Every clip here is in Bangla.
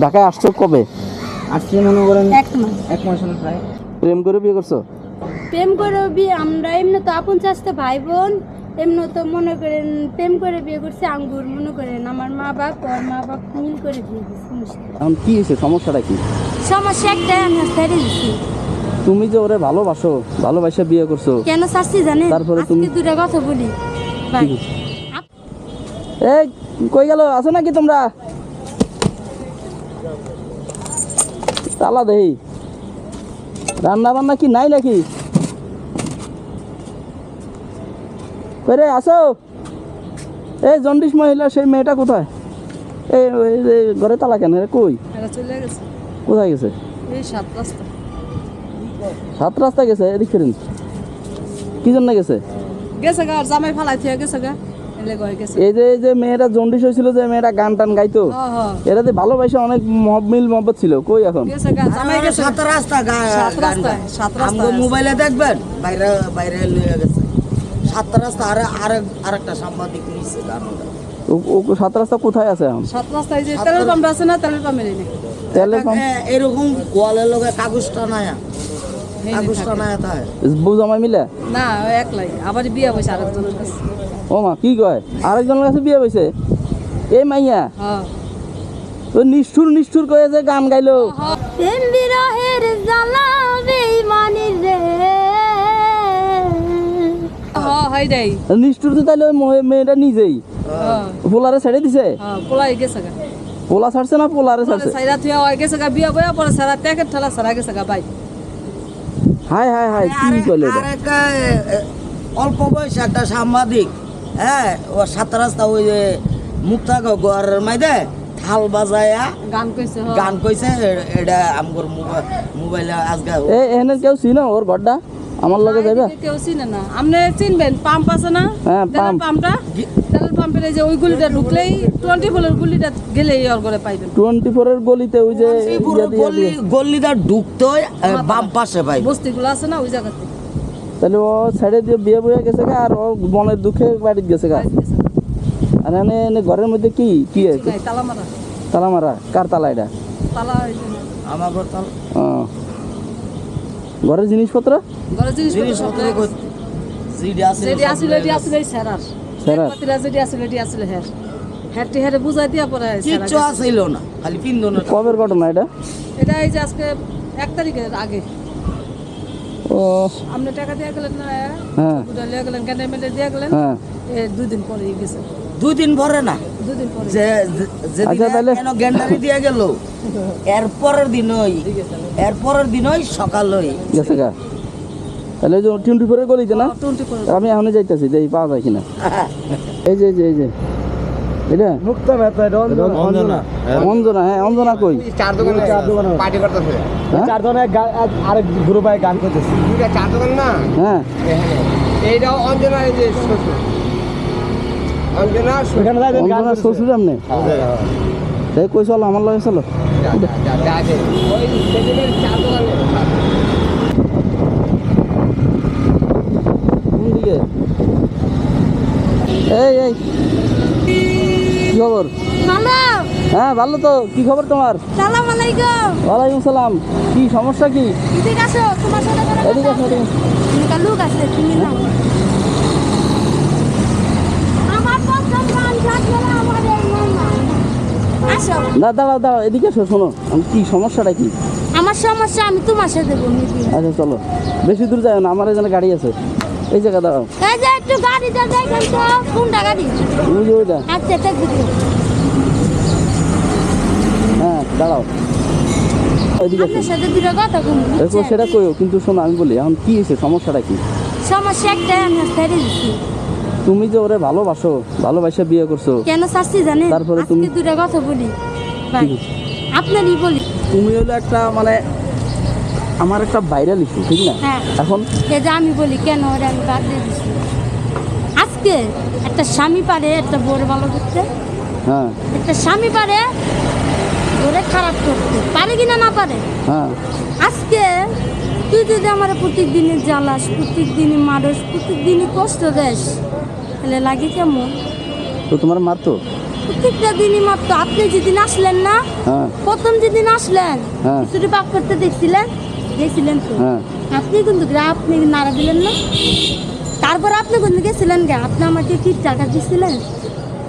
ঢাকায় আসছো কবে? আসছি মনে করেন এক মাস। এক মাস হলো প্রায়। প্রেম করে বিয়ে করছ? প্রেম করে বিয়ে আমরা এমনি তো আপন চাষতে ভাই বোন এমনি তো মনে করেন প্রেম করে বিয়ে করছে আঙ্গুর মনে করেন আমার মা বাপ ওর মা বাপ মিল করে বিয়ে মুশকিল। এখন কি হয়েছে? সমস্যাটা কি? সমস্যা একটাই আমি ছেড়ে দিচ্ছি তুমি যে ওরে ভালোবাসো ভালোবাসা বিয়ে করছ কেন চাচ্ছি জানেন? তারপরে আজকে তুমি- দুটা কথা বলি। ভাই এই কই গেল? আছো নাকি তোমরা? তালা দেহি। রান্না বান্না কি নাই নাকি? রে আসো। এই জন্ডিস মহিলা সেই মেয়েটা কোথায়? এই ঘরে তালা কেন? কই? কোথায় গেছে? সাত রাস্তা। গেছে এদিক ফেরেন। কি জন্য গেছে? গেছে গা জামাই ফালাই গেছে গা। এই যে এই যে মেয়েটা জন্ডিস হয়েছিল যে মেয়েটা গান টান গাইতো। হ্যাঁ হ্যাঁ এরা যে ভালোবাসা অনেক মহমিল মহব্বত ছিল। কই এখন? গেছে গা জামাই গেছে। সাত রাস্তা। মোবাইলে দেখবেন বাইরে বাইরে গেছে। সাত আর আরেকটা সাংবাদিক গান সাত কোথায় আছে এখন? সাত রাস্তায় যে তেলের পাম্প আছে না তেলের পাম্পের নেই? তেলে পাম্প? এরকম গোয়ালের লগে কাগজটা নায়া কাগজটা নায়া তাই। বুঝামাই মিলে? না একলাই। আবার বিয়ে বসে আরেকজনের কাছে। ও মা কি কয়? আরেকজনের কাছে বিয়ে হয়েছে এই মাইয়া? হ্যাঁ। তো নিষ্ঠুর নিষ্ঠুর করে যে গান গাইলো। প্রেম বিরহের জ্বালা বেইমানির রে। হ্যাঁ হাই দেই। নিষ্ঠুর তো তাইলে ওই মেয়েটা নিজেই। হ্যাঁ। পোলারে ছেড়ে দিছে? হ্যাঁ পোলাই গেছে পোলা ছাড়ছে না পোলারে ছাড়ছে? সাইরা থুয়া হয়ে গেছে গা বিয়ে পরে সারা ঠেলা সারা গেছে গা ভাই হাই হাই হাই কি কইলো এ, এ, অল্প বয়স একটা সাংবাদিক হ্যাঁ ও সাত রাস্তা ওই যে মুক্তা ঘরের মাইদে থাল বাজায়া গান কইছে গান কইছে এ- এটা আমগর মোবাইল মোবাইলে আজকে এই এখানে কেউ চিনো ওর ঘরটা? আমার লগে যাবে কেউ চিনে না। আপনি চিনবেন পাম্প আছে না? হ্যাঁ, পাম্প। পাম্পটা? তেলের পাম্পের এই যে ওই গুলিটা ঢুকলেই টোয়েন্টি ফোরের গুলিটা গেলেই ওর ঘরে পাইবেন। টোয়েন্টি ফোরের গলিতে ওই যে গল্লি দিয়ে- ঢুকতে বাম পাশে ভাই বস্তিগুলো আছে না ওই জায়গাতে? তাহলে ও ছেড়ে দিয়ে বিয়ে বয়ে গেছে গা আর ও মনের দুঃখে বাড়িতে গেছে গা। আর এনে এনে ঘরের মধ্যে কি কি আছে? তালা মারা। কার তালা এটা। ঘরের জিনিসপত্র? কবের ঘটনা এটা? এটা এই যে আজকে এক তারিখের আগে। ও আপনি টাকা দিয়ে গেলেন না হ্যাঁ। লিয়ে গেলেন দিয়ে হ্যাঁ। এ দুই দিন পরে গেছে। দুই দিন পরে না? দিন পরে। যে যে- যেদিন আচ্ছা, তাহলে- দিয়ে গেল এর দিনই এর দিনই সকালই। গেছে গা। তাহলে ওই যে টোয়েন্টি ফোরের গলিতে না? আমি এখনই যাইতেছি যে পাওয়া যায় কিনা? এই যে এই যে এই যে। এটা মুক্তা ব্যথা এটা অঞ্জনা অঞ্জনা অঞ্জনা হ্যাঁ অঞ্জনা কই চার দোকানে চার দোকানে পার্টি করতেছে হ্যাঁ? চার দোকানে আরেক গ্রুপ গান করতেছে দুইটা চার দোকান না হ্যাঁ এইটাও অঞ্জনা এই যে অঞ্জনা ওখানে যাই গান অঞ্জনা শ্বশুর আমনে তাই কই চলো আমার লগে চলো ওই চার দোকানে কোন দিকে এই এই কি খবর হ্যালো হ্যাঁ ভালো তো। কি খবর তোমার? সালাম আলাইকুম। ওয়ালাইকুম সালাম। কি সমস্যা কি? এদিকে আসো তোমার সাথে এদিকে আসো, এদিকে লোক আছে তুমি নাও। থাকবে না আসো। দাঁড়াও দাঁড়াও এদিকে এসো শোনো। আমি কি সমস্যাটা কি? আমার সমস্যা আমি তোমার সাথে বলি। আচ্ছা চলো। বেশি দূর যাও না আমার এখানে গাড়ি আছে। এই জায়গা দাঁড়াও। এই যে একটু গাড়িটা দেখেন তো কোনটা গাড়ি? ওই যে ওইটা। আচ্ছা হ্যাঁ দাঁড়াও। সেটা কইও কিন্তু শোনো আমি বলি এখন কি হয়েছে সমস্যাটা কি? সমস্যা একটাই আমি তুমি যে ওরে ভালোবাসো ভালোবাসা বিয়ে করছ কেন চাচ্ছি জানেন? তারপরে তুমি- দুটো কথা বলি? আপনারই বলি। তুমি হলো একটা মানে আমার একটা ভাইরাল ইস্যু ঠিক না? হ্যাঁ। এখন যে আমি বলি কেন ওরে আমি বাদ দিয়ে দিচ্ছি আজকে একটা স্বামী পারে একটা বোর ভালো করতে হ্যাঁ। একটা স্বামী পারে ওরে খারাপ করতে। পারে কিনা না পারে। হ্যাঁ। আজকে তুই যদি আমার প্রত্যেক দিনে জ্বালাস প্রত্যেক দিনে মারস প্রত্যেক দিনই কষ্ট দেস তাহলে লাগে কেমন? তো তোমার মারতো প্রত্যেকটা দিনই মাত্র আপনি যেদিন আসলেন না হ্যাঁ। প্রথম যেদিন আসলেন হ্যাঁ। কিছুটা পাক করতে দেখছিলেন? দেখছিলেন তো। হ্যাঁ। আপনি কিন্তু আপনি নাড়া দিলেন না। তারপর আপনি কিন্তু গেছিলেন গে। আপনি আমাকে কি টাকা দিছিলেন।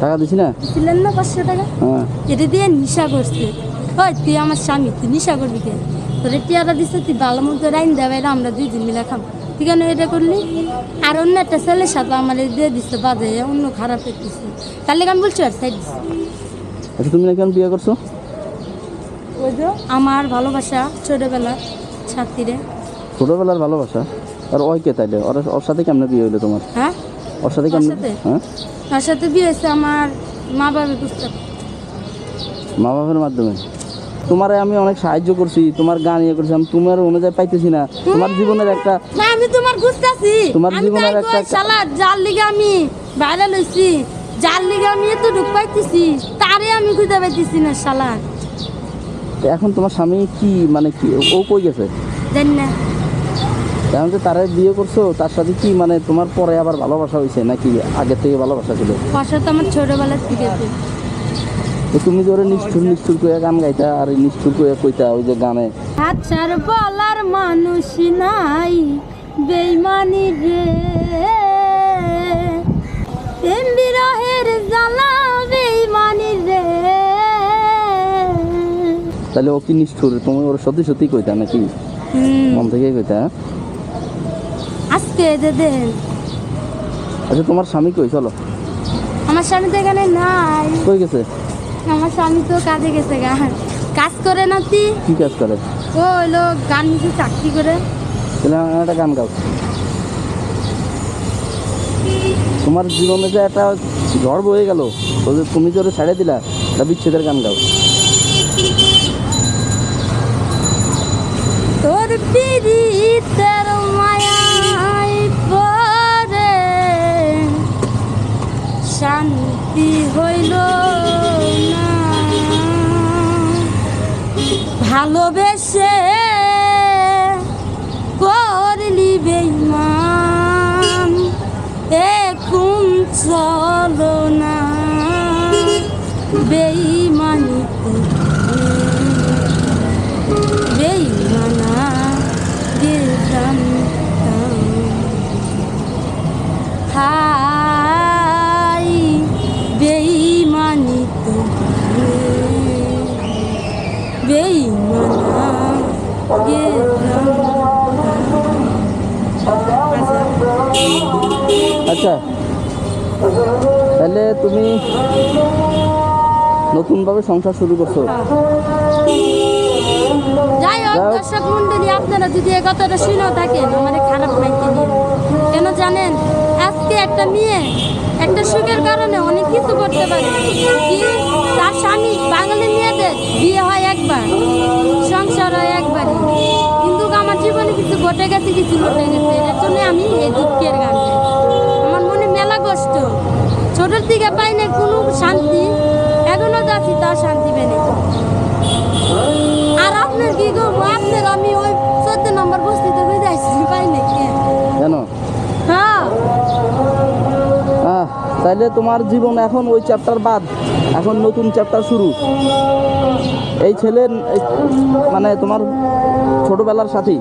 টাকা দিছি না দিছিলেন না পাঁচশো টাকা। হ্যাঁ। এটা দিয়ে নিশা করছে। ওই তুই আমার স্বামী তুই নিশা করবি কে? তোর টিয়ারা দিছে তুই ভালো মতো রাইন দেবে আমরা দুই দিন মিলে খাম ঠিক আছে এটা করলি? আর অন্য একটা ছেলের সাথে আমার এই দিয়ে দিচ্ছে বাজে অন্য খারাপ দিচ্ছে তার লেগে আমি বলছি আর সাইড দিচ্ছে আচ্ছা তুমি এখন বিয়ে করছ? ওই যে আমার ভালোবাসা ছোটবেলার ছাত্রীরে। ছোটবেলার ভালোবাসা? আর ওই কে তাইলে? ওর সাথে কেমনে বিয়ে হইল তোমার? হ্যাঁ? ওর সাথে কেমনে? হ্যাঁ? তার সাথে বিয়ে হয়েছে আমার মা বাবা পুস্তক মা বাবার মাধ্যমে? তোমারে আমি অনেক সাহায্য করছি তোমার গান ইয়ে করছি আমি তোমার অনুযায়ী পাইতেছি না। তোমার জীবনের একটা না আমি তোমার বুঝতেছি তোমার জীবনের একটা- শালা যার লিগে আমি ভাইরাল হইছি যার লিগে আমি এত ঢুক পাইতেছি তারে আমি খুঁজে পাইতেছি না শালা। এখন তোমার স্বামী কি মানে কি ও কই গেছে? জানি না। এখন যে তারা বিয়ে করছ তার সাথে কি মানে তোমার পরে আবার ভালোবাসা হয়েছে নাকি আগের থেকে ভালোবাসা ছিল? বাসা তো আমার ছোটবেলার থেকে। তো তুমি যে ওরে নিষ্ঠুর নিষ্ঠুর করে গান গাইতা আর নিষ্ঠুর করে কইতা ওই যে গানে? আচ্ছার বলার মানুষ নাই বেইমানি রে। প্রেম বিরহের জ্বালা বেইমানি রে। তাহলে ও কি নিষ্ঠুর? তুমি ওর সত্যি সত্যি কইতা নাকি? হুম, মন থেকে কইতা হ্যাঁ? আজকে যে দেন। আচ্ছা তোমার স্বামী কই? চলো। আমার স্বামী তো এখানে নাই। কই গেছে? আমার স্বামী তো কাজে গেছে গা। কাজ করে না তুই কি কাজ করে? ও হইল গান মিশে চাকরি করে। তাহলে আমার একটা গান গাও। তোমার জীবনে যে একটা ঝড় বয়ে গেল তুমি যে ছেড়ে দিলা একটা বিচ্ছেদের গান গাও। তোর পিড়িতের ভালোবেসে আচ্ছা তাহলে তুমি নতুনভাবে সংসার শুরু করছ যাই হোক। দর্শক মন্ডলী আপনারা যদি এই কথাটা শুনেও থাকেন আমার খারাপ নিয়ে কেন জানেন আজকে একটা মেয়ে একটা সুখের কারণে অনেক কিছু করতে পারে কি তার স্বামী বাঙালি মেয়েদের বিয়ে হয় একবার, সংসার হয় একবারই কিন্তু আমার জীবনে কিছু ঘটে গেছে, কিছু ঘটে গেছে। এর জন্য আমি এই দুঃখের গান আমার মনে মেলা কষ্ট। ছোটোর থেকে পাই না কোনো শান্তি, এখনও যাচ্ছি তাও শান্তি পেয়ে আর আপনার কি গো? আপনার আমি ওই চোদ্দ নম্বর বস্তিতে বুঝাইছি পাই নাকি জানো হ্যাঁ তাইলে তোমার জীবন এখন ওই চ্যাপ্টার বাদ। এখন নতুন চ্যাপ্টার শুরু। এই এই মানে তোমার ছোটোবেলার সাথী।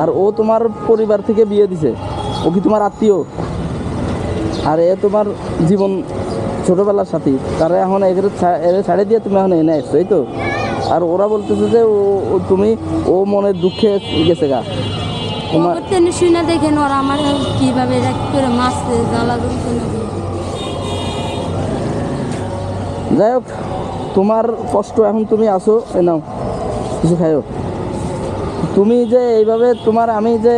আর ও তোমার পরিবার থেকে বিয়ে দিছে। ও কি তোমার আত্মীয়? আর এ তোমার জীবন ছোটবেলার সাথী। তারা এখন এদের ছাড়ে দিয়ে তুমি এখন এনে এসছো এই তো? আর ওরা বলতেছে যে ও তুমি, ও মনের দুঃখে গেছে গা। তোমার শুনে দেখেন ওরা আমার কীভাবে মারছে, জ্বালা দিয়ে। যাই হোক তোমার কষ্ট এখন তুমি আসো এ নাও কিছু খাইও। তুমি যে এইভাবে তোমার আমি যে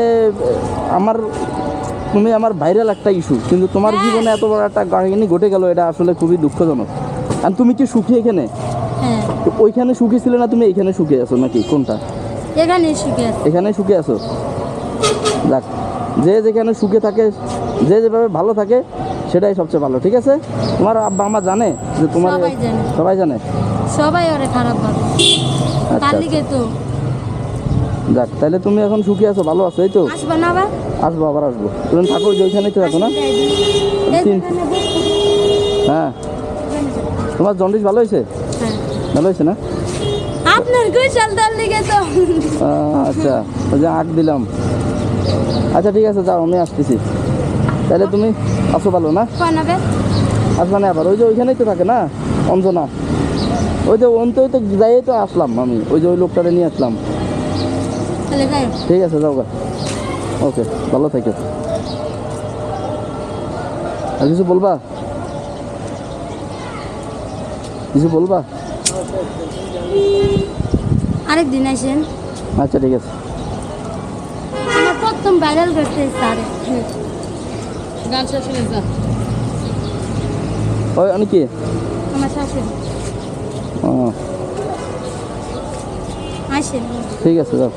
আমার তুমি আমার ভাইরাল একটা ইস্যু কিন্তু তোমার জীবনে এত বড় একটা কাহিনী ঘটে গেল এটা আসলে খুবই দুঃখজনক। আর তুমি কি সুখী এখানে? হ্যাঁ। ওইখানে সুখী ছিলে না তুমি এখানে সুখী আছো নাকি? কোনটা? এখানে শিখে আছে। এখানে সুখে আছো? যাক যে যেখানে সুখে থাকে যে যেভাবে ভালো থাকে সেটাই সবচেয়ে ভালো ঠিক আছে? তোমার আব্বা আমা জানে যে তোমার সবাই জানে। সবাই জানে? সবাই ওরে খারাপ ভাবে। আচ্ছা তার লিগে তো। যাক তাহলে তুমি এখন সুখী আছো ভালো আছো এই তো? আসবা না আবার? আসব আবার আসব। তুমি থাকো ওই ওইখানেই তো থাকো না? হ্যাঁ। তোমার জন্ডিস ভালো হয়েছে? হ্যাঁ। ভালো হয়েছে না? আপনার কৈশাল তার লিগে তো। আচ্ছা ওই যে আট দিলাম। আচ্ছা ঠিক আছে যাও আমি আসতেছি। তাহলে তুমি আসো ভালো না? না আবার ওই যে ওইখানেই তো থাকে না অঞ্জনা? ওই যে অন্তই তো যাই তো আসলাম আমি ওই যে ওই লোকটারে নিয়ে আসলাম। ঠিক আছে যাও গা। ওকে ভালো থাকো। আর কিছু বলবা? কিছু বলবা? আরেক দিন আসেন। আচ্ছা ঠিক আছে। আমার প্রথম ভাইরাল করতে স্যারে। গান যা ওই আমি কি? আমার শাশুড়ি। ও, আসেন। ঠিক আছে যাও।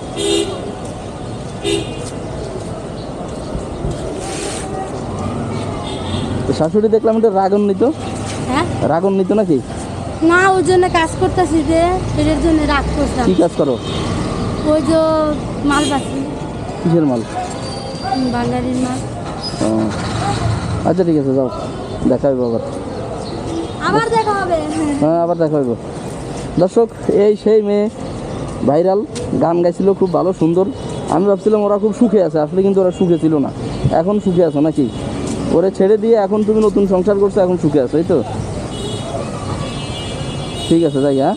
শাশুড়ি দেখলাম এটা রাগান্বিত। হ্যাঁ? রাগান্বিত নাকি? না ওই জন্য কাজ করতেছি যে এটার জন্য রাগ করতাম। কি কাজ করো? ওই যে মাল বাসি কিসের মাল? বাঙালির মাল। ও, আচ্ছা ঠিক আছে যাও। দেখা হইব আবার। আবার দেখা হবে। হ্যাঁ আবার দেখা হইব। দর্শক এই সেই মেয়ে ভাইরাল গান গাইছিল খুব ভালো সুন্দর। আমি ভাবছিলাম ওরা খুব সুখে আছে আসলে কিন্তু ওরা সুখে ছিল না। এখন সুখে আছো নাকি? ওরে ছেড়ে দিয়ে এখন তুমি নতুন সংসার করছ এখন সুখে আছো এই তো? ঠিক আছে যাই হ্যাঁ?